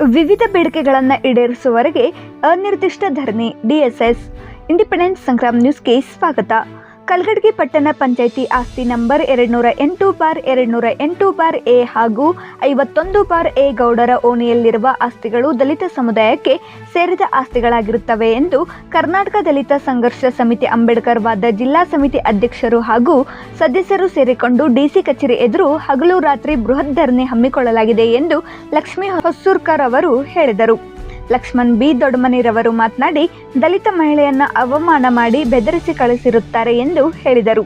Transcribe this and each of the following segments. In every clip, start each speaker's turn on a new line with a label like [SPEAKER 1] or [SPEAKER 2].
[SPEAKER 1] ವಿವಿಧ ಬೇಡಿಕೆಗಳನ್ನು ಈಡೇರಿಸುವವರೆಗೆ ಅನಿರ್ದಿಷ್ಟ ಧರಣಿ ಡಿಎಸ್ಎಸ್ ಇಂಡಿಪೆಂಡೆಂಟ್ ಸಂಗ್ರಾಮ್ ನ್ಯೂಸ್ಗೆ ಸ್ವಾಗತ. ಕಲ್ಗಡ್ಗಿ ಪಟ್ಟಣ ಪಂಚಾಯಿತಿ ಆಸ್ತಿ ನಂಬರ್ ಎರಡುನೂರ ಎಂಟು ಬಾರ್ ಎರಡುನೂರ ಎಂಟು ಬಾರ್ ಎ ಹಾಗೂ ಐವತ್ತೊಂದು ಬಾರ್ ಎ ಗೌಡರ ಓಣಿಯಲ್ಲಿರುವ ಆಸ್ತಿಗಳು ದಲಿತ ಸಮುದಾಯಕ್ಕೆ ಸೇರಿದ ಆಸ್ತಿಗಳಾಗಿರುತ್ತವೆ ಎಂದು ಕರ್ನಾಟಕ ದಲಿತ ಸಂಘರ್ಷ ಸಮಿತಿ ಅಂಬೇಡ್ಕರ್ ವಾದ ಜಿಲ್ಲಾ ಸಮಿತಿ ಅಧ್ಯಕ್ಷರು ಹಾಗೂ ಸದಸ್ಯರು ಸೇರಿಕೊಂಡು ಡಿಸಿ ಕಚೇರಿ ಎದುರು ಹಗಲು ರಾತ್ರಿ ಬೃಹತ್ ಧರಣಿ ಹಮ್ಮಿಕೊಳ್ಳಲಾಗಿದೆ ಎಂದು ಲಕ್ಷ್ಮೀ ಹೊಸೂರ್ಕರ್ ಅವರು ಹೇಳಿದರು. ಲಕ್ಷ್ಮಣ್ ಬಿ ದೊಡ್ಡಮನಿರವರು ಮಾತನಾಡಿ, ದಲಿತ ಮಹಿಳೆಯನ್ನ ಅವಮಾನ ಮಾಡಿ ಬೆದರಿಸಿ ಕಳಿಸಿರುತ್ತಾರೆ ಎಂದು ಹೇಳಿದರು.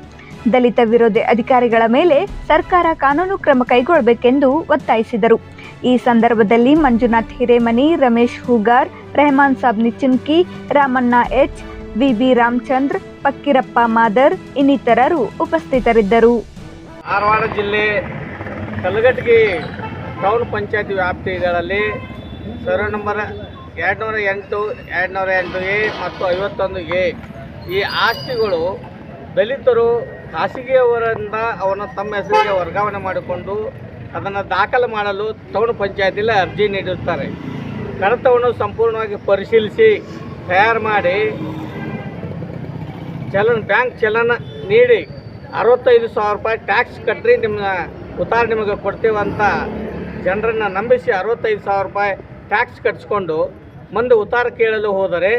[SPEAKER 1] ದಲಿತ ವಿರೋಧಿ ಅಧಿಕಾರಿಗಳ ಮೇಲೆ ಸರ್ಕಾರ ಕಾನೂನು ಕ್ರಮ ಕೈಗೊಳ್ಳಬೇಕೆಂದು ಒತ್ತಾಯಿಸಿದರು. ಈ ಸಂದರ್ಭದಲ್ಲಿ Manjunath Hiremani, Ramesh Hoogar, Rehman Sab ನಿಚಿನ್ಕಿ Ramanna H, V B Ramachandra Pakkirappa Madar ಇನ್ನಿತರರು ಉಪಸ್ಥಿತರಿದ್ದರು.
[SPEAKER 2] ಧಾರವಾಡ ಜಿಲ್ಲೆ ಕಲಘಟಗಿ ಟೌನ್ ಪಂಚಾಯತಿ ವ್ಯಾಪ್ತಿಗಳಲ್ಲಿ ಸರ್ವೆ ನಂಬರ್ ಎರಡುನೂರ ಎಂಟು ಎರಡುನೂರ ಎಂಟು ಎ ಮತ್ತು ಐವತ್ತೊಂದು ಎ. ಈ ಆಸ್ತಿಗಳು ದಲಿತರು ಖಾಸಗಿಯವರಿಂದ ಅವನ ತಮ್ಮ ಹೆಸರಿಗೆ ವರ್ಗಾವಣೆ ಮಾಡಿಕೊಂಡು ಅದನ್ನು ದಾಖಲು ಮಾಡಲು ಟೌನ್ ಪಂಚಾಯತಿಯಲ್ಲಿ ಅರ್ಜಿ ನೀಡಿರುತ್ತಾರೆ. ಕಡತವನ್ನು ಸಂಪೂರ್ಣವಾಗಿ ಪರಿಶೀಲಿಸಿ, ತಯಾರು ಮಾಡಿ, ಚಲನ್, ಬ್ಯಾಂಕ್ ಚಲನ ನೀಡಿ ಅರವತ್ತೈದು ಸಾವಿರ ರೂಪಾಯಿ ಟ್ಯಾಕ್ಸ್ ಕಟ್ಟ್ರಿ ನಿಮ್ಮ ಉತ್ತಾರ ನಿಮಗೆ ಕೊಡ್ತೀವಂತ ಜನರನ್ನು ನಂಬಿಸಿ ಅರವತ್ತೈದು ಸಾವಿರ ರೂಪಾಯಿ ಟ್ಯಾಕ್ಸ್ ಕಟ್ಸ್ಕೊಂಡು ಮುಂದೆ ಉತ್ತಾರ ಕೇಳಲು ಹೋದರೆ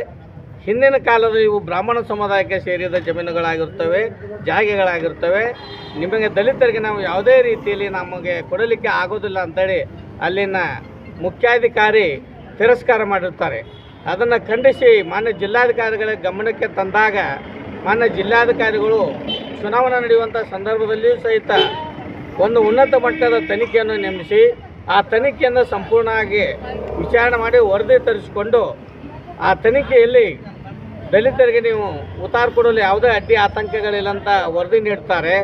[SPEAKER 2] ಹಿಂದಿನ ಕಾಲದ ಇವು ಬ್ರಾಹ್ಮಣ ಸಮುದಾಯಕ್ಕೆ ಸೇರಿದ ಜಮೀನುಗಳಾಗಿರ್ತವೆ, ಜಾಗೆಗಳಾಗಿರ್ತವೆ. ನಿಮಗೆ ದಲಿತರಿಗೆ ನಾವು ಯಾವುದೇ ರೀತಿಯಲ್ಲಿ ನಮಗೆ ಕೊಡಲಿಕ್ಕೆ ಆಗೋದಿಲ್ಲ ಅಂತೇಳಿ ಅಲ್ಲಿನ ಮುಖ್ಯಾಧಿಕಾರಿ ತಿರಸ್ಕಾರ ಮಾಡಿರ್ತಾರೆ. ಅದನ್ನು ಖಂಡಿಸಿ ಮಾನ್ಯ ಜಿಲ್ಲಾಧಿಕಾರಿಗಳ ಗಮನಕ್ಕೆ ತಂದಾಗ ಮಾನ್ಯ ಜಿಲ್ಲಾಧಿಕಾರಿಗಳು ಚುನಾವಣೆ ನಡೆಯುವಂಥ ಸಂದರ್ಭದಲ್ಲಿಯೂ ಸಹಿತ ಒಂದು ಉನ್ನತ ಮಟ್ಟದ ತನಿಖೆಯನ್ನು ನೇಮಿಸಿ ಆ ತನಿಖೆಯನ್ನು ಸಂಪೂರ್ಣವಾಗಿ ವಿಚಾರಣೆ ಮಾಡಿ ವರದಿ ತರಿಸಿಕೊಂಡು ಆ ತನಿಖೆಯಲ್ಲಿ ದಲಿತರಿಗೆ ನೀವು ಉತ್ತಾರ ಕೊಡಲು ಯಾವುದೇ ಅಡ್ಡಿ ಆತಂಕಗಳಿಲ್ಲ ಅಂತ ವರದಿ ನೀಡ್ತಾರೆ.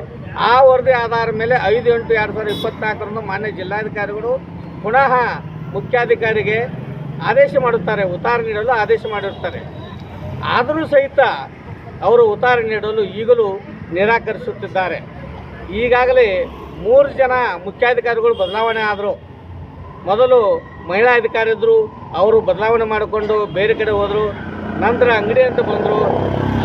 [SPEAKER 2] ಆ ವರದಿ ಆಧಾರ ಮೇಲೆ ಐದು ಎಂಟು ಎರಡು ಸಾವಿರದ ಇಪ್ಪತ್ನಾಲ್ಕರಂದು ಮಾನ್ಯ ಜಿಲ್ಲಾಧಿಕಾರಿಗಳು ಪುನಃ ಮುಖ್ಯಾಧಿಕಾರಿಗೆ ಆದೇಶ ಮಾಡುತ್ತಾರೆ, ಉತ್ತಾರ ನೀಡಲು ಆದೇಶ ಮಾಡಿರ್ತಾರೆ. ಆದರೂ ಸಹಿತ ಅವರು ಉತ್ತಾರ ನೀಡಲು ಈಗಲೂ ನಿರಾಕರಿಸುತ್ತಿದ್ದಾರೆ. ಈಗಾಗಲೇ ಮೂರು ಜನ ಮುಖ್ಯಾಧಿಕಾರಿಗಳು ಬದಲಾವಣೆ ಆದರು. ಮೊದಲು ಮಹಿಳಾ ಅಧಿಕಾರಿ ಇದ್ದರು ಅವರು ಬದಲಾವಣೆ ಮಾಡಿಕೊಂಡು ಬೇರೆ ಕಡೆ ಹೋದರು. ನಂತರ ಅಂಗಡಿ ಅಂತ ಬಂದರು.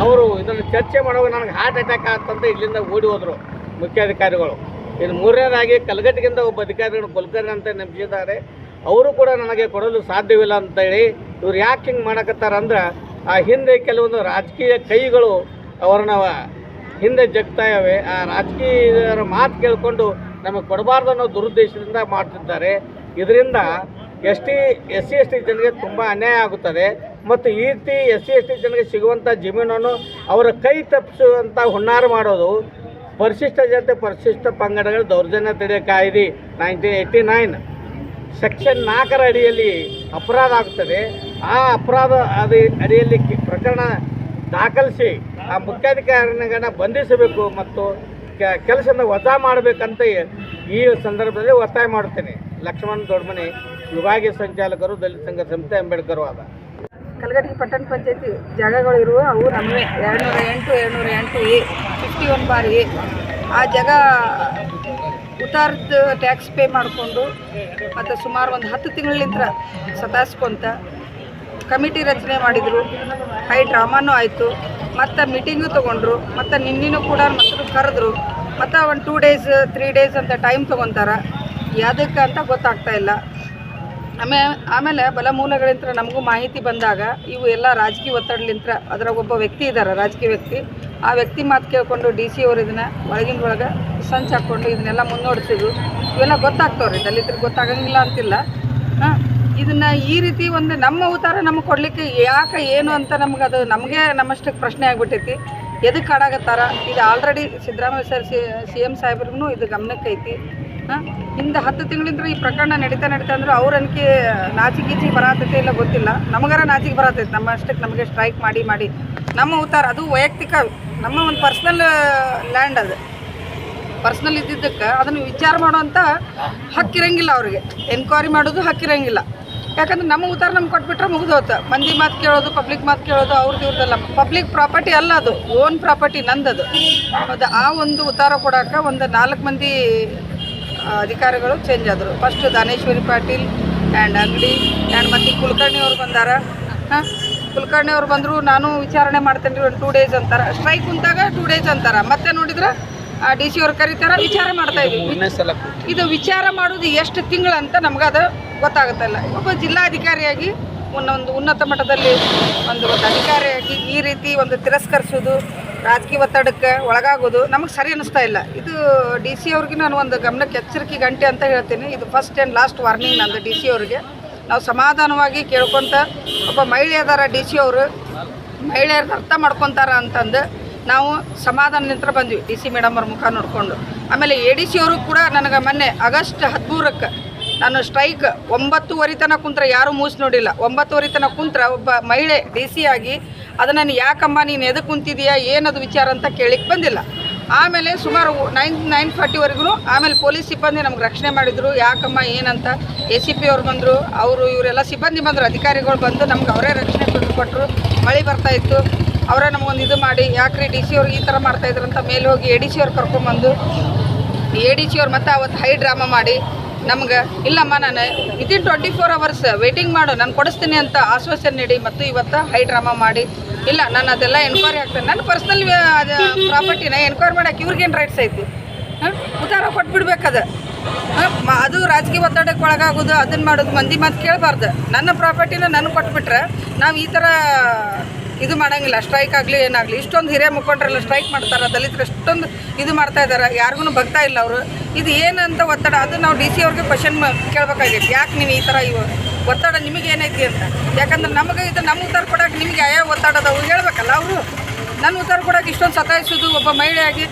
[SPEAKER 2] ಅವರು ಇದನ್ನು ಚರ್ಚೆ ಮಾಡುವಾಗ ನನಗೆ ಹಾರ್ಟ್ ಅಟ್ಯಾಕ್ ಆಗ್ತಂತ ಇಲ್ಲಿಂದ ಓಡಿ ಹೋದರು ಮುಖ್ಯಾಧಿಕಾರಿಗಳು ಇನ್ನು ಮೂರನೇದಾಗಿ ಕಲಘಟಗಿಂದ ಒಬ್ಬ ಅಧಿಕಾರಿಗಳು ಕುಲಕರ್ಣಿ ಅಂತ ನೆನಪಿಸಿದ್ದಾರೆ ಅವರು ಕೂಡ ನನಗೆ ಕೊಡಲು ಸಾಧ್ಯವಿಲ್ಲ ಅಂತೇಳಿ ಇವ್ರು ಯಾಕೆ ಹಿಂಗೆ ಮಾಡಕತ್ತಾರ ಅಂದ್ರೆ, ಆ ಹಿಂದೆ ಕೆಲವೊಂದು ರಾಜಕೀಯ ಕೈಗಳು ಅವ್ರನ್ನ ಹಿಂದೆ ಜಗ್ತಾ ಇವೆ ಆ ರಾಜಕೀಯರ ಮಾತು ಕೇಳಿಕೊಂಡು ನಮಗೆ ಕೊಡಬಾರ್ದು ಅನ್ನೋ ದುರುದ್ದೇಶದಿಂದ ಮಾಡ್ತಿದ್ದಾರೆ. ಇದರಿಂದ S T S C S T ಜನರಿಗೆ ತುಂಬ ಅನ್ಯಾಯ ಆಗುತ್ತದೆ. ಮತ್ತು ಈ ರೀತಿ ಎಸ್ ಸಿ ಎಸ್ ಟಿ ಜನರಿಗೆ ಸಿಗುವಂಥ ಜಮೀನನ್ನು ಅವರ ಕೈ ತಪ್ಪಿಸುವಂಥ ಹುನ್ನಾರ ಮಾಡೋದು ಪರಿಶಿಷ್ಟ ಜನತೆ, ಪರಿಶಿಷ್ಟ ಪಂಗಡಗಳ ದೌರ್ಜನ್ಯ ತಡೆಯ ಕಾಯ್ದೆ ನೈನ್ಟೀನ್ ಏಯ್ಟಿ ನೈನ್ ಸೆಕ್ಷನ್ ನಾಲ್ಕರ ಅಡಿಯಲ್ಲಿ ಅಪರಾಧ ಆಗ್ತದೆ ಆ ಅಪರಾಧ ಅದೇ ಅಡಿಯಲ್ಲಿ ಪ್ರಕರಣ ದಾಖಲಿಸಿ ಆ ಮುಖ್ಯಾಧಿಕಾರಿಗಳನ್ನ ಬಂಧಿಸಬೇಕು ಮತ್ತು ಕೆಲಸನ ವಜಾ ಮಾಡಬೇಕಂತ ಈ ಸಂದರ್ಭದಲ್ಲಿ ಒತ್ತಾಯ ಮಾಡುತ್ತೇನೆ. ಲಕ್ಷ್ಮಣ್ ದೊಡ್ಮನಿ ವಿಭಾಗೀಯ ಸಂಚಾಲಕರು, ದಲಿತ ಸಂಘ ಸಂಸ್ಥೆ ಅಂಬೇಡ್ಕರ್ ವಾದ
[SPEAKER 3] ಕಲಗಟ್ಟಿ ಪಟ್ಟಣ ಪಂಚಾಯತಿ ಜಾಗಗಳಿರುವ ಅವು ನಮಗೆ ಎರಡುನೂರ ಎಂಟು ಎರಡುನೂರ ಎಂಟು ಎ ಫಿಫ್ಟಿ ಒನ್ ಬಾರಿ ಆ ಜಾಗ ಉತ್ತಾರದ ಟ್ಯಾಕ್ಸ್ ಪೇ ಮಾಡಿಕೊಂಡು ಮತ್ತು ಸುಮಾರು ಒಂದು ಹತ್ತು ತಿಂಗಳಿಂದ ಸತಾಯಿಸ್ಕೊಂತ ಕಮಿಟಿ ರಚನೆ ಮಾಡಿದರು. ಹೈ ಡ್ರಾಮಾನೂ ಆಯಿತು. ಮತ್ತು ಮೀಟಿಂಗು ತೊಗೊಂಡ್ರು. ಮತ್ತು ನಿನ್ನಿನೂ ಕೂಡ ಮತ್ತೆ ಕರೆದ್ರು. ಮತ್ತು ಒಂದು ಟೂ ಡೇಸ್ ತ್ರೀ ಡೇಸ್ ಅಂತ ಟೈಮ್ ತೊಗೊತಾರೆ. ಯಾವುದಕ್ಕೆ ಅಂತ ಗೊತ್ತಾಗ್ತಾ ಇಲ್ಲ. ಆಮೇಲೆ ಆಮೇಲೆ ಬಲಮೂಲಗಳಿಂದ ನಮಗೂ ಮಾಹಿತಿ ಬಂದಾಗ ಇವು ಎಲ್ಲ ರಾಜಕೀಯ ಒತ್ತಡಲಿಂತ್ರ ಅದ್ರಾಗ ಒಬ್ಬ ವ್ಯಕ್ತಿ ಇದ್ದಾರೆ ರಾಜಕೀಯ ವ್ಯಕ್ತಿ. ಆ ವ್ಯಕ್ತಿ ಮಾತು ಕೇಳಿಕೊಂಡು ಡಿ ಸಿ ಅವರು ಇದನ್ನು ಒಳಗಿನ ಒಳಗೆ ಸಂಚ್ ಹಾಕ್ಕೊಂಡು ಇದನ್ನೆಲ್ಲ ಮುನ್ನೋಡ್ತಿದ್ರು ಇವೆಲ್ಲ ಗೊತ್ತಾಗ್ತಾವ್ರಿ, ದಲಿತರಿಗೆ ಗೊತ್ತಾಗಂಗಿಲ್ಲ ಅಂತಿಲ್ಲ. ಹಾಂ, ಇದನ್ನು ಈ ರೀತಿ ಒಂದು ನಮ್ಮ ಅವತಾರ ನಮಗೆ ಕೊಡಲಿಕ್ಕೆ ಯಾಕೆ ಏನು ಅಂತ ನಮ್ಗೆ ಅದು ನಮಗೆ ನಮ್ಮಷ್ಟಕ್ಕೆ ಪ್ರಶ್ನೆ ಆಗ್ಬಿಟ್ಟೈತಿ. ಎದಕ್ಕೆ ಹಾಡಾಗತ್ತಾರ ಇದು already Siddaramaiah sir C C M ಸಾಹೇಬ್ರಿಗೂ ಇದು ಗಮನಕ್ಕೆ ಐತಿ ಹಿಂದೆ ಹತ್ತು ತಿಂಗಳಿಂದ ಈ ಪ್ರಕರಣ ನಡೀತಾ ನಡೀತಾ ಅಂದ್ರೆ ಅವ್ರ ಅನ್ಕೆ ನಾಚಿಗೀಚಿ ಬರತೈತೆ ಇಲ್ಲ ಗೊತ್ತಿಲ್ಲ. ನಮಗಾರ ನಾಚಿಕೆ ಬರತೈತೆ ನಮ್ಮ ಅಷ್ಟಕ್ಕೆ ನಮಗೆ ಸ್ಟ್ರೈಕ್ ಮಾಡಿ ಮಾಡಿ. ನಮ್ಮ ಅವತಾರ ಅದು ವೈಯಕ್ತಿಕ, ನಮ್ಮ ಒಂದು ಪರ್ಸ್ನಲ್ ಲ್ಯಾಂಡ್ ಅದು. ಪರ್ಸ್ನಲ್ ಇದ್ದಿದ್ದಕ್ಕೆ ಅದನ್ನು ವಿಚಾರ ಮಾಡುವಂಥ ಹಕ್ಕಿರಂಗಿಲ್ಲ ಅವ್ರಿಗೆ. ಎನ್ಕ್ವೈರಿ ಮಾಡೋದು ಹಕ್ಕಿರಂಗಿಲ್ಲ ಯಾಕಂದ್ರೆ ನಮ್ಮ ಉತ್ತರ ನಮ್ಗೆ ಕೊಟ್ಬಿಟ್ರೆ ಮುಗಿದೋತ. ಮಂದಿ ಮಾತು ಕೇಳೋದು ಪಬ್ಲಿಕ್ ಮಾತು ಕೇಳೋದು ಅವ್ರದ್ದು ಇವ್ರದ್ದೆಲ್ಲ ಪಬ್ಲಿಕ್ ಪ್ರಾಪರ್ಟಿ ಅಲ್ಲ ಅದು. ಓನ್ ಪ್ರಾಪರ್ಟಿ ನಂದದು. ಅದು ಆ ಒಂದು ಉತ್ತರ ಕೊಡೋಕೆ ಒಂದು ನಾಲ್ಕು ಮಂದಿ ಅಧಿಕಾರಿಗಳು ಚೇಂಜ್ ಆದರು. First Daneshwari Patil and Angadi and ಮತ್ತು ಕುಲಕರ್ಣಿ ಅವ್ರು ಬಂದಾರ. ಹಾಂ? ಕುಲಕರ್ಣಿ ಅವ್ರು ಬಂದರು ನಾನು ವಿಚಾರಣೆ ಮಾಡ್ತೇನೆ ರೀ ಒಂದು ಟೂ ಡೇಸ್ ಅಂತಾರೆ. ಸ್ಟ್ರೈಕ್ ಕುಂತಾಗ ಟೂ ಡೇಸ್ ಅಂತಾರೆ. ಮತ್ತೆ ನೋಡಿದ್ರೆ ಡಿ ಸಿ ಅವ್ರು ಕರೀತಾರ ವಿಚಾರ ಮಾಡ್ತಾ
[SPEAKER 4] ಇದ್ದೀವಿ
[SPEAKER 3] ಇದು ವಿಚಾರ ಮಾಡೋದು ಎಷ್ಟು ತಿಂಗಳಂತ ನಮ್ಗೆ ಅದು ಗೊತ್ತಾಗುತ್ತಲ್ಲ. ಒಬ್ಬ ಜಿಲ್ಲಾಧಿಕಾರಿಯಾಗಿ ಒಂದು ಉನ್ನತ ಮಟ್ಟದಲ್ಲಿ ಒಂದು ಒಂದು ಅಧಿಕಾರಿಯಾಗಿ ಈ ರೀತಿ ಒಂದು ತಿರಸ್ಕರಿಸೋದು ರಾಜಕೀಯ ಒತ್ತಡಕ್ಕೆ ಒಳಗಾಗೋದು ನಮಗೆ ಸರಿ ಅನ್ನಿಸ್ತಾ ಇಲ್ಲ. ಇದು ಡಿ ಸಿ ಅವ್ರಿಗೆ ನಾನು ಒಂದು ಗಮನಕ್ಕೆ ಎಚ್ಚರಿಕೆ ಗಂಟೆ ಅಂತ ಹೇಳ್ತೀನಿ. ಇದು ಫಸ್ಟ್ ಆ್ಯಂಡ್ ಲಾಸ್ಟ್ ವಾರ್ನಿಂಗ್ ನಂದು ಡಿ ಸಿ ಅವ್ರಿಗೆ. ನಾವು ಸಮಾಧಾನವಾಗಿ ಕೇಳ್ಕೊತ ಒಬ್ಬ ಮಹಿಳೆ ಅದಾರ ಡಿ ಸಿ ಅವರು. ಮಹಿಳೆಯರ್ದು ಅರ್ಥ ಮಾಡ್ಕೊತಾರ ಅಂತಂದು ನಾವು ಸಮಾಧಾನ ನಿಂತ್ರ ಬಂದ್ವಿ. ಡಿ ಸಿ ಮೇಡಮ್ ಅವ್ರ ಮುಖ ನೋಡಿಕೊಂಡು. ಆಮೇಲೆ ಎ ಡಿ ಸಿ ಅವರು ಕೂಡ ನನಗೆ ಮೊನ್ನೆ ಆಗಸ್ಟ್ ಹದಿಮೂರಕ್ಕೆ ನಾನು ಸ್ಟ್ರೈಕ್ ಒಂಬತ್ತುವರೆ ತನಕ ಕುಂತ್ರೆ ಯಾರೂ ಮೂಸ್ ನೋಡಿಲ್ಲ. ಒಂಬತ್ತುವರೆ ತನಕ ಕುಂತ್ರೆ ಒಬ್ಬ ಮಹಿಳೆ ಡಿ ಸಿ ಆಗಿ ಅದನ್ನು ಯಾಕಮ್ಮ, ನೀನು ಎದಕ್ಕೆ ಕುಂತಿದೀಯಾ, ಏನದು ವಿಚಾರ ಅಂತ ಕೇಳಿಕ್ಕೆ ಬಂದಿಲ್ಲ. ಆಮೇಲೆ ಸುಮಾರು ನೈನ್ ನೈನ್ ಫಾರ್ಟಿವರೆಗೂ ಆಮೇಲೆ ಪೊಲೀಸ್ ಸಿಬ್ಬಂದಿ ನಮ್ಗೆ ರಕ್ಷಣೆ ಮಾಡಿದರು. ಯಾಕಮ್ಮ, ಏನಂತ? ಎ ಸಿ ಪಿ ಅವ್ರು ಬಂದರು. ಅವರು, ಇವರೆಲ್ಲ ಸಿಬ್ಬಂದಿ ಬಂದರು. ಅಧಿಕಾರಿಗಳು ಬಂದು ನಮ್ಗೆ ಅವರೇ ರಕ್ಷಣೆ ಕೊಟ್ಟು ಕೊಟ್ಟರು ಮಳೆ ಬರ್ತಾ ಇತ್ತು. ಅವರೇ ನಮಗೊಂದು ಇದು ಮಾಡಿ, ಯಾಕ್ರಿ ಡಿ ಸಿ ಅವ್ರಿಗೆ ಈ ಥರ ಮಾಡ್ತಾಯಿದ್ರು ಅಂತ ಮೇಲೆ ಹೋಗಿ ಎ ಡಿ ಸಿ ಅವ್ರು ಕರ್ಕೊಂಬಂದು ಎ ಡಿ ಸಿ ಅವ್ರು ಮತ್ತೆ ಅವತ್ತು ಹೈ ಡ್ರಾಮಾ ಮಾಡಿ, ನಮ್ಗೆ, ಇಲ್ಲಮ್ಮ, ನಾನು within twenty four hours waiting ಮಾಡು, ನಾನು ಕೊಡಿಸ್ತೀನಿ ಅಂತ ಆಶ್ವಾಸನೆ ನೀಡಿ, ಮತ್ತು ಇವತ್ತು ಹೈ ಡ್ರಾಮಾ ಮಾಡಿ ಇಲ್ಲ, ನಾನು ಅದೆಲ್ಲ ಎನ್ಕ್ವೈರಿ ಆಗ್ತೇನೆ. ನನ್ನ ಪರ್ಸ್ನಲ್ ಅದು ಪ್ರಾಪರ್ಟಿನ ಎನ್ಕ್ವೈರಿ ಮಾಡಕ್ಕೆ ಇವ್ರಿಗೇನು ರೈಟ್ಸ್ ಐತಿ? ಹಾಂ ಉತ್ತಾರ ಕೊಟ್ಬಿಡ್ಬೇಕದು ಅದು. ರಾಜಕೀಯ ಒತ್ತಡಕ್ಕೆ ಒಳಗಾಗೋದು ಅದನ್ನು ಮಾಡೋದು ಮಂದಿ ಮಾತು ಕೇಳಬಾರ್ದು. ನನ್ನ ಪ್ರಾಪರ್ಟಿನ ನನಗೆ ಕೊಟ್ಬಿಟ್ರೆ ನಾವು ಈ ಥರ ಇದು ಮಾಡೋಂಗಿಲ್ಲ. ಸ್ಟ್ರೈಕ್ ಆಗಲಿ, ಏನಾಗಲಿ, ಇಷ್ಟೊಂದು ಹಿರಿಯ ಮುಖಂಡರೆಲ್ಲ ಸ್ಟ್ರೈಕ್ ಮಾಡ್ತಾರೆ, ದಲಿತರು ಎಷ್ಟೊಂದು ಇದು ಮಾಡ್ತಾ ಇದ್ದಾರೆ ಯಾರಿಗೂ ಬಗ್ತಾ ಇಲ್ಲ ಅವರು. ಇದು ಏನಂತ ಒತ್ತಡ, ಅದು ನಾವು ಡಿ ಸಿ ಅವ್ರಿಗೆ ಕ್ವಶನ್ ಕೇಳಬೇಕಾಗಿತ್ತು ಯಾಕೆ ನೀವು ಈ ಥರ ಇವು ಒತ್ತಡ ನಿಮಗೆ ಏನೈತಿ ಅಂತ? ಯಾಕಂದ್ರೆ ನಮಗೆ ಇದು ನಮ್ಮ ಉತ್ತರ ಕೊಡೋಕೆ ನಿಮಗೆ ಯಾವ ಒತ್ತಡ ಅದಾವು ಹೇಳ್ಬೇಕಲ್ಲ ಅವರು. ನನ್ನ ಉತ್ತರ ಕೊಡೋಕೆ ಇಷ್ಟೊಂದು ಸತಾಯಿಸೋದು ಒಬ್ಬ ಮಹಿಳೆಯಾಗಿ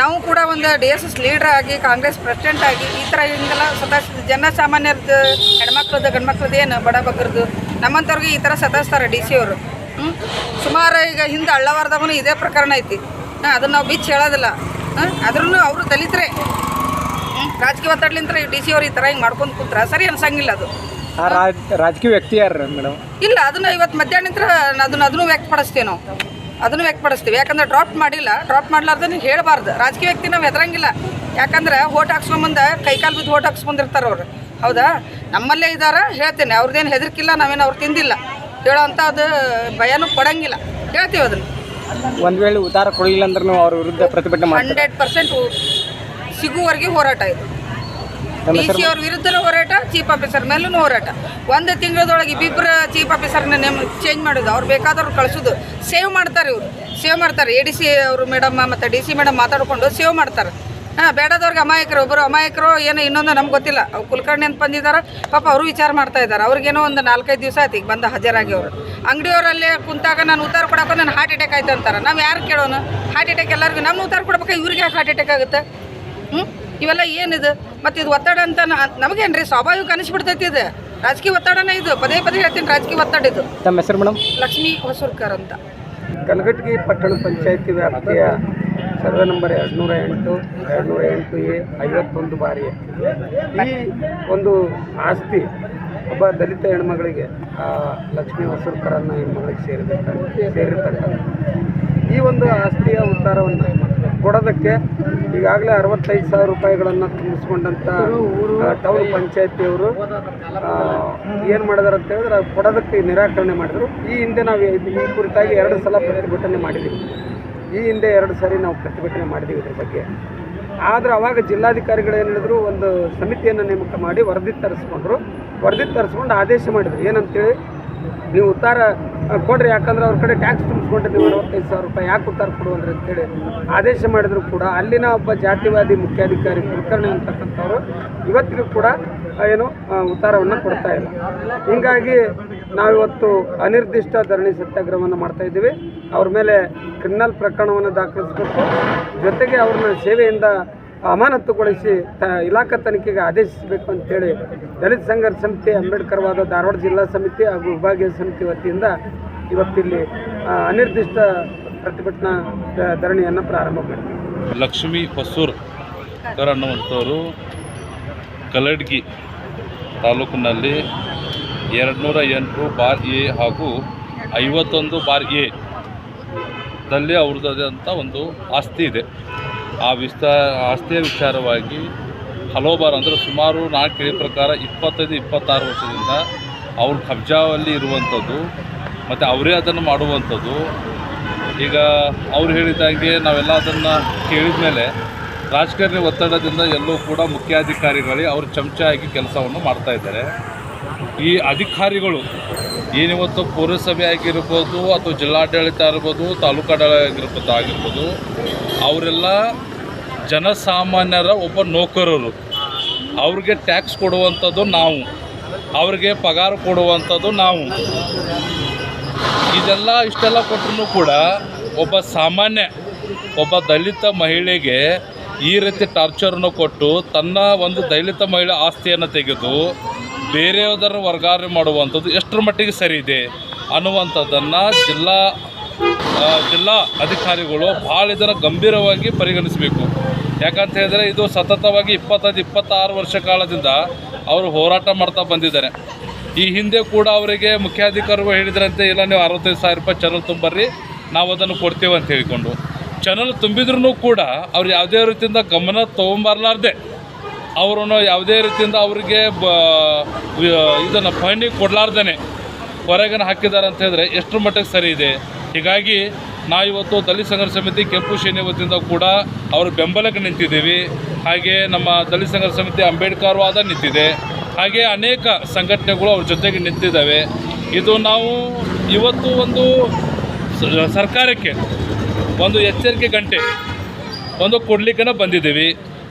[SPEAKER 3] ನಾವು ಕೂಡ ಒಂದು ಡಿ ಎಸ್ ಎಸ್ ಲೀಡರ್ ಆಗಿ, ಕಾಂಗ್ರೆಸ್ ಪ್ರೆಸಿಡೆಂಟ್ ಆಗಿ ಈ ಥರ ಹಿಂಗೆಲ್ಲ ಜನ ಜನಸಾಮಾನ್ಯರದ್ದು, ಹೆಣ್ಮಕ್ಳದ್ದು, ಗಂಡ್ಮಕ್ಳದ್ದು ಏನು ಬಡ ಬಗ್ಗರದು ನಮ್ಮಂಥವ್ರಿಗೆ ಈ ಥರ ಸತಾಯಿಸ್ತಾರೆ ಡಿ ಸಿ ಅವರು. ಹ್ಞೂ ಸುಮಾರು ಈಗ ಹಿಂದೆ ಹಳ್ಳವಾರದಾಗೂ ಇದೇ ಪ್ರಕರಣ ಐತಿ. ಹಾಂ, ಅದನ್ನು ನಾವು ಬಿಚ್ಚಿ ಹೇಳೋದಿಲ್ಲ. ಹಾಂ? ಆದ್ರೂ ಅವರು ದಲಿತರೇ? ರಾಜಕೀಯ ಈ ಡಿ ಸಿ ಅವ್ರು ಈ ಥರ ಹಿಂಗೆ ಮಾಡ್ಕೊಂಡು ಕೂತ್ರ. ಸರಿ ಅನ್ಸಂಗಿಲ್ಲ ಅದು.
[SPEAKER 5] ಆ ರಾಜ್ ರಾಜಕೀಯ ವ್ಯಕ್ತಿ ಯಾರು ಮೇಡಮ್?
[SPEAKER 3] ಇಲ್ಲ ಅದನ್ನ ಇವತ್ತು ಮಧ್ಯಾಹ್ನಂತ್ರ ಅದನ್ನ ಅದನ್ನು ವ್ಯಕ್ತಪಡಿಸ್ತೀವಿ ನಾವು. ಅದನ್ನು ವ್ಯಕ್ತಪಡಿಸ್ತೀವಿ. ಯಾಕಂದ್ರೆ ಡ್ರಾಪ್ ಮಾಡಿಲ್ಲ. ಡ್ರಾಪ್ ಮಾಡ್ಲಾರ್ದ ನೀವು ಹೇಳಬಾರ್ದು. ರಾಜಕೀಯ ವ್ಯಕ್ತಿ ನಾವು ಹೆದರಂಗಿಲ್ಲ. ಯಾಕಂದ್ರೆ ಓಟ್ ಹಾಕ್ಸ್ಕೊಂಬಂದ ಕೈಕಾಲು ಬಿದ್ದು ಓಟ್ ಹಾಕ್ಸ್ಕೊಂಡಿರ್ತಾರೆ ಅವ್ರು. ಹೌದಾ? ನಮ್ಮಲ್ಲೇ ಇದ್ದಾರೆ ಹೇಳ್ತೇನೆ. ಅವ್ರದ್ದೇನು ಹೆದರ್ಕಿಲ್ಲ ನಾವೇನು ಅವ್ರು ತಿಂದಿಲ್ಲ. ಹೇಳೋ ಅದು ಭಯನೂ ಕೊಡಂಗಿಲ್ಲ ಹೇಳ್ತೀವಿ ಅದನ್ನು.
[SPEAKER 5] ಒಂದ್ ವೇಳೆ ಉದಾರ ಕೊಡಲಿಲ್ಲ ಅಂದ್ರೆ ನಾವು ಅವ್ರ ವಿರುದ್ಧ ಪ್ರತಿಭಟನೆ ಮಾಡ್ತಾರೆ?
[SPEAKER 3] ಹಂಡ್ರೆಡ್ ಪರ್ಸೆಂಟ್ ಸಿಗುವವರೆಗೆ ಹೋರಾಟ ಇದು. ಡಿ ಸಿ ಅವ್ರ ವಿರುದ್ಧನೂ ಹೋರಾಟ ಚೀಫ್ ಆಫೀಸರ್ ಮೇಲೂ ಹೋರಾಟ. ಒಂದು ತಿಂಗಳದೊಳಗೆ ಇಬ್ಬಿಬ್ಬರ ಚೀಫ್ ಆಫೀಸರ್ನ ನೇಮ್ ಚೇಂಜ್ ಮಾಡೋದು ಅವ್ರು ಬೇಕಾದವ್ರು ಕಳಿಸೋದು. ಸೇವ್ ಮಾಡ್ತಾರೆ ಇವರು. ಸೇವ್ ಮಾಡ್ತಾರೆ. ಎ ಡಿ ಸಿ ಅವರು ಮೇಡಮ್ ಮತ್ತು ಡಿ ಸಿ ಮೇಡಮ್ ಮಾತಾಡಿಕೊಂಡು ಸೇವ್ ಮಾಡ್ತಾರೆ. ಹಾಂ ಬೇಡದವ್ರಿಗೆ ಅಮಾಯಕರು. ಒಬ್ಬರು ಅಮಾಯಕರು ಏನೋ ಇನ್ನೊಂದು ನಮ್ಗೆ ಗೊತ್ತಿಲ್ಲ. ಅವ್ರು ಕುಲಕರ್ಣಿ ಅಂತ ಬಂದಿದ್ದಾರೆ ಪಾಪ ಅವರು ವಿಚಾರ ಮಾಡ್ತಾ ಇದ್ದಾರೆ ಅವ್ರಿಗೇನೋ ಒಂದು ನಾಲ್ಕೈದು ದಿವಸ ಆಯ್ತು. ಈಗ ಬಂದು ಹಾಜರಾಗಿ ಅವರು ಅಂಗಡಿಯವರಲ್ಲೇ ಕುಂತಾಗ ನಾನು ಉತ್ತರ ಕೊಡೋಕೆ ನಾನು ಹಾರ್ಟ್ ಅಟ್ಯಾಕ್ ಆಯ್ತು ಅಂತಾರೆ. ನಾವು ಯಾರು ಕೇಳೋಣ ಹಾರ್ಟ್ ಅಟ್ಯಾಕ್ ಎಲ್ಲರಿಗೂ. ನಮ್ಮ ಉತ್ತರ ಕೊಡ್ಬೇಕಾ? ಇವ್ರಿಗೆ ಯಾಕೆ ಹಾರ್ಟ್ ಅಟ್ಯಾಕ್ ಆಗುತ್ತೆ? ಹ್ಞೂ ಇವೆಲ್ಲ ಏನಿದೆ? ಮತ್ತು ಇದು ಒತ್ತಡ ಅಂತ ನಮಗೇನು ರೀ ಸ್ವಾಭಾವಿಕ ಅನಿಸ್ಬಿಡ್ತೈತಿ ಇದು. ರಾಜಕೀಯ ಒತ್ತಡನೇ ಇದು. ಪದೇ ಪದೇ ಹೇಳ್ತೀನಿ ರಾಜಕೀಯ ಒತ್ತಡ ಇದು.
[SPEAKER 5] ತಮ್ಮ ಹೆಸರು ಮೇಡಮ್?
[SPEAKER 3] ಲಕ್ಷ್ಮಿ ಹೊಸೂರ್ಕರ್ ಅಂತ.
[SPEAKER 4] ಕನಗಟ್ಟಿ ಪಟ್ಟಣ ಪಂಚಾಯತಿ ವ್ಯಾಪ್ತಿಯ ಸರ್ವೆ ನಂಬರ್ ಎರಡುನೂರ ಎಂಟು ಎರಡುನೂರ ಎಂಟು ಎ ಐವತ್ತೊಂದು ಬಾರಿ ಈ ಒಂದು ಆಸ್ತಿ ಒಬ್ಬ ದಲಿತ ಹೆಣ್ಮಗಳಿಗೆ ಆ, ಲಕ್ಷ್ಮೀ ಹೊಸೂರ್ಕರನ್ನು ಹೆಣ್ಮಗಳಿಗೆ ಸೇರಿದ. ಸೇರಿರ್ತಕ್ಕಂಥ ಈ ಒಂದು ಆಸ್ತಿಯ ಉತ್ತಾರವನ್ನು ಕೊಡೋದಕ್ಕೆ ಈಗಾಗಲೇ ಅರವತ್ತೈದು ಸಾವಿರ ರೂಪಾಯಿಗಳನ್ನು ತುಂಬಿಸ್ಕೊಂಡಂಥ ಟೌನ್ ಪಂಚಾಯತಿಯವರು ಏನು ಮಾಡಿದಾರೆ ಅಂತ ಹೇಳಿದ್ರೆ ಅದು ಕೊಡೋದಕ್ಕೆ ನಿರಾಕರಣೆ ಮಾಡಿದರು. ಈ ಹಿಂದೆ ನಾವು ಈ ಕುರಿತಾಗಿ ಎರಡು ಸಲ ಪ್ರತಿಭಟನೆ ಮಾಡಿದ್ದೀವಿ ಈ ಹಿಂದೆ ಎರಡು ಸಾರಿ ನಾವು ಪ್ರತಿಭಟನೆ ಮಾಡಿದ್ದೀವಿ ಇದ್ರ ಬಗ್ಗೆ. ಆದರೆ ಅವಾಗ ಜಿಲ್ಲಾಧಿಕಾರಿಗಳು ಏನು ಹೇಳಿದ್ರು, ಒಂದು ಸಮಿತಿಯನ್ನು ನೇಮಕ ಮಾಡಿ ವರದಿ ತರಿಸ್ಕೊಂಡ್ರು. ವರದಿ ತರಿಸ್ಕೊಂಡು ಆದೇಶ ಮಾಡಿದ್ರು. ಏನಂತೇಳಿ ನೀವು ಉತ್ತಾರ ಕೊಡ್ರಿ, ಯಾಕಂದ್ರೆ ಅವ್ರ ಕಡೆ ಟ್ಯಾಕ್ಸ್ ತುಂಬಿಸ್ಕೊಂಡಿದ್ದೀವಿ ನೀವು ಅರವತ್ತೈದು ಸಾವಿರ ರೂಪಾಯಿ. ಯಾಕೆ ಉತ್ತಾರ ಕೊಡುವಂದ್ರೆ ಅಂತೇಳಿ ಆದೇಶ ಮಾಡಿದ್ರು ಕೂಡ ಅಲ್ಲಿನ ಒಬ್ಬ ಜಾತಿವಾದಿ ಮುಖ್ಯಾಧಿಕಾರಿ ಕುಲಕರ್ಣಿ ಅಂತಕ್ಕಂಥವ್ರು ಇವತ್ತಿಗೂ ಕೂಡ ಏನು ಉತ್ತಾರವನ್ನು ಕೊಡ್ತಾ ಇಲ್ಲ. ಹೀಗಾಗಿ ನಾವಿವತ್ತು ಅನಿರ್ದಿಷ್ಟ ಧರಣಿ ಸತ್ಯಾಗ್ರಹವನ್ನು ಮಾಡ್ತಾ ಇದ್ದೀವಿ. ಅವ್ರ ಮೇಲೆ ಕ್ರಿಮಿನಲ್ ಪ್ರಕರಣವನ್ನು ದಾಖಲಿಸಬೇಕು. ಜೊತೆಗೆ ಅವ್ರನ್ನ ಸೇವೆಯಿಂದ ಅಮಾನತುಗೊಳಿಸಿ ತ ಇಲಾಖಾ ತನಿಖೆಗೆ ಆದೇಶಿಸಬೇಕು ಅಂತೇಳಿ ದಲಿತ ಸಂಘರ್ಷ ಸಮಿತಿ ಅಂಬೇಡ್ಕರ್ವಾದ ಧಾರವಾಡ ಜಿಲ್ಲಾ ಸಮಿತಿ ಹಾಗೂ ವಿಭಾಗೀಯ ಸಮಿತಿ ವತಿಯಿಂದ ಇವತ್ತಿಲ್ಲಿ ಅನಿರ್ದಿಷ್ಟ ಪ್ರತಿಭಟನಾ ಧರಣಿಯನ್ನು ಪ್ರಾರಂಭ ಮಾಡಿದ್ದೀವಿ
[SPEAKER 6] ಲಕ್ಷ್ಮೀ ಪಸೂರ್ ಅನ್ನುವಂಥವರು ಕಲಡ್ಗಿ ತಾಲೂಕಿನಲ್ಲಿ ಎರಡುನೂರ ಎಂಟು ಬಾರ್ ಎ ಹಾಗೂ ಐವತ್ತೊಂದು ಬಾರ್ ಎ ದಲ್ಲಿ ಅವ್ರದ್ದಾದಂಥ ಒಂದು ಆಸ್ತಿ ಇದೆ. ಆ ವಿಸ್ತಾರ ಆಸ್ತಿಯ ವಿಚಾರವಾಗಿ ಹಲವಾರು ಅಂದರೆ ಸುಮಾರು ನಾನು ಕೇಳಿದ ಪ್ರಕಾರ ಇಪ್ಪತ್ತೈದು, ಇಪ್ಪತ್ತಾರು ವರ್ಷದಿಂದ ಅವ್ರ ಕಬ್ಜಾವಲ್ಲಿ ಇರುವಂಥದ್ದು, ಮತ್ತು ಅವರೇ ಅದನ್ನು ಮಾಡುವಂಥದ್ದು. ಈಗ ಅವ್ರು ಹೇಳಿದಾಗೆ ನಾವೆಲ್ಲ ಅದನ್ನು ಕೇಳಿದ ಮೇಲೆ ರಾಜಕಾರಣಿ ಒತ್ತಡದಿಂದ ಎಲ್ಲೂ ಕೂಡ ಮುಖ್ಯಾಧಿಕಾರಿಗಳೇ ಅವರು ಚಮಚ ಆಗಿ ಕೆಲಸವನ್ನು ಮಾಡ್ತಾ ಇದ್ದಾರೆ. ಈ ಅಧಿಕಾರಿಗಳು ಏನಿವತ್ತು ಪುರಸಭೆ ಆಗಿರ್ಬೋದು ಅಥವಾ ಜಿಲ್ಲಾಡಳಿತ ಆಗಿರ್ಬೋದು, ತಾಲೂಕಾಡಳಿತ ಆಗಿರ್ಬೋದು ಆಗಿರ್ಬೋದು, ಅವರೆಲ್ಲ ಜನಸಾಮಾನ್ಯರ ಒಬ್ಬ ನೌಕರರು. ಅವ್ರಿಗೆ ಟ್ಯಾಕ್ಸ್ ಕೊಡುವಂಥದ್ದು ನಾವು. ಅವ್ರಿಗೆ ಪಗಾರ ಕೊಡುವಂಥದ್ದು ನಾವು. ಇದೆಲ್ಲ ಇಷ್ಟೆಲ್ಲ ಕೊಟ್ಟರು ಕೂಡ ಒಬ್ಬ ಸಾಮಾನ್ಯ, ಒಬ್ಬ ದಲಿತ ಮಹಿಳೆಗೆ ಈ ರೀತಿ ಟಾರ್ಚರನ್ನು ಕೊಟ್ಟು ತನ್ನ ಒಂದು ದಲಿತ ಮಹಿಳೆ ಆಸ್ತಿಯನ್ನು ತೆಗೆದು ಬೇರೆಯವರ ವರ್ಗಾವಣೆ ಮಾಡುವಂಥದ್ದು ಎಷ್ಟರ ಮಟ್ಟಿಗೆ ಸರಿ ಇದೆ ಅನ್ನುವಂಥದ್ದನ್ನು ಜಿಲ್ಲಾ ಜಿಲ್ಲಾ ಅಧಿಕಾರಿಗಳು ಭಾಳ ಇದನ್ನು ಗಂಭೀರವಾಗಿ ಪರಿಗಣಿಸಬೇಕು. ಯಾಕಂತ ಹೇಳಿದ್ರೆ ಇದು ಸತತವಾಗಿ ಇಪ್ಪತ್ತೈದು, ಇಪ್ಪತ್ತಾರು ವರ್ಷ ಕಾಲದಿಂದ ಅವರು ಹೋರಾಟ ಮಾಡ್ತಾ ಬಂದಿದ್ದಾರೆ. ಈ ಹಿಂದೆ ಕೂಡ ಅವರಿಗೆ ಮುಖ್ಯಾಧಿಕಾರಿಗಳು ಹೇಳಿದ್ರಂತೆ, ಇಲ್ಲ, ನೀವು ಅರವತ್ತೈದು ಸಾವಿರ ರೂಪಾಯಿ ಚಾನಲ್ ತುಂಬರ್ರಿ ನಾವು ಅದನ್ನು ಕೊಡ್ತೇವೆ ಅಂತ ಹೇಳಿಕೊಂಡು. ಚಾನಲ್ ತುಂಬಿದ್ರೂ ಕೂಡ ಅವ್ರು ಯಾವುದೇ ರೀತಿಯಿಂದ ಗಮನ ತೊಗೊಂಬರ್ಲಾರ್ದೆ ಅವರನ್ನು ಯಾವುದೇ ರೀತಿಯಿಂದ ಅವರಿಗೆ ಬ ಇದನ್ನು ಫೈನಿಗೆ ಕೊಡಲಾರ್ದೇ ಹೊರಗನ ಹಾಕಿದ್ದಾರೆ ಅಂತ ಹೇಳಿದ್ರೆ ಎಷ್ಟರ ಮಟ್ಟಿಗೆ ಸರಿ ಇದೆ? ಹೀಗಾಗಿ ನಾವಿವತ್ತು ದಲಿತ ಸಂಘರ್ಷ ಸಮಿತಿ ಕೆಂಪು ಸೇನೆ ವತಿಯಿಂದ ಕೂಡ ಅವರ ಬೆಂಬಲಕ್ಕೆ ನಿಂತಿದ್ದೀವಿ. ಹಾಗೆ ನಮ್ಮ ದಲಿತ ಸಂಘರ್ಷ ಸಮಿತಿ ಅಂಬೇಡ್ಕರ್ ವಾದ ನಿಂತಿದೆ. ಹಾಗೆ ಅನೇಕ ಸಂಘಟನೆಗಳು ಅವ್ರ ಜೊತೆಗೆ ನಿಂತಿದ್ದಾವೆ. ಇದು ನಾವು ಇವತ್ತು ಒಂದು ಸರ್ಕಾರಕ್ಕೆ ಒಂದು ಎಚ್ಚರಿಕೆ ಗಂಟೆ, ಒಂದು ಕೊಡ್ಲಿಕ್ಕೆ ಬಂದಿದ್ದೀವಿ.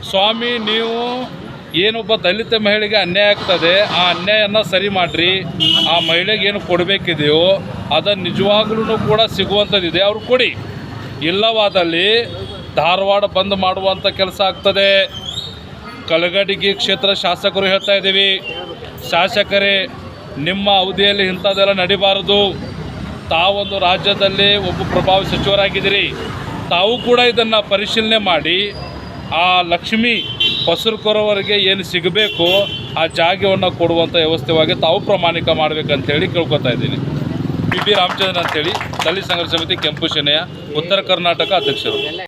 [SPEAKER 6] ಸ್ವಾಮಿ, ನೀವು ಏನೊಬ್ಬ ದಲಿತ ಮಹಿಳೆಗೆ ಅನ್ಯಾಯ ಆಗ್ತದೆ, ಆ ಅನ್ಯಾಯನ ಸರಿ ಮಾಡಿರಿ. ಆ ಮಹಿಳೆಗೆ ಏನು ಕೊಡಬೇಕಿದೆಯೋ ಅದನ್ನು ನಿಜವಾಗ್ಲೂ ಕೂಡ ಸಿಗುವಂಥದ್ದಿದೆ. ಅವ್ರು ಕೊಡಿ. ಇಲ್ಲವಾದಲ್ಲಿ ಧಾರವಾಡ ಬಂದ್ ಮಾಡುವಂಥ ಕೆಲಸ ಆಗ್ತದೆ. ಕಲಗಡಿಗೆ ಕ್ಷೇತ್ರ ಶಾಸಕರು ಹೇಳ್ತಾ ಇದ್ದೀವಿ, ಶಾಸಕರೇ, ನಿಮ್ಮ ಅವಧಿಯಲ್ಲಿ ಇಂಥದ್ದೆಲ್ಲ ನಡಿಬಾರದು. ತಾವೊಂದು ರಾಜ್ಯದಲ್ಲಿ ಒಬ್ಬ ಪ್ರಭಾವಿ ಸಚಿವರಾಗಿದ್ದೀರಿ. ತಾವು ಕೂಡ ಇದನ್ನು ಪರಿಶೀಲನೆ ಮಾಡಿ ಆ ಲಕ್ಷ್ಮಿ ಹೊಸರುಕೊರವರಿಗೆ ಏನು ಸಿಗಬೇಕು ಆ ಜಾಗವನ್ನು ಕೊಡುವಂಥ ವ್ಯವಸ್ಥೆವಾಗಿ ತಾವು ಪ್ರಾಮಾಣಿಕ ಮಾಡಬೇಕಂತೇಳಿ ಕೇಳ್ಕೊತಾ ಇದ್ದೀನಿ. ಬಿ ಬಿ ರಾಮಚಂದ್ರನ್ ಅಂತೇಳಿ ದಲಿತ ಸಂಘರ್ಷ ಸಮಿತಿ ಕೆಂಪು ಸೇನೆಯ ಉತ್ತರ ಕರ್ನಾಟಕ ಅಧ್ಯಕ್ಷರು.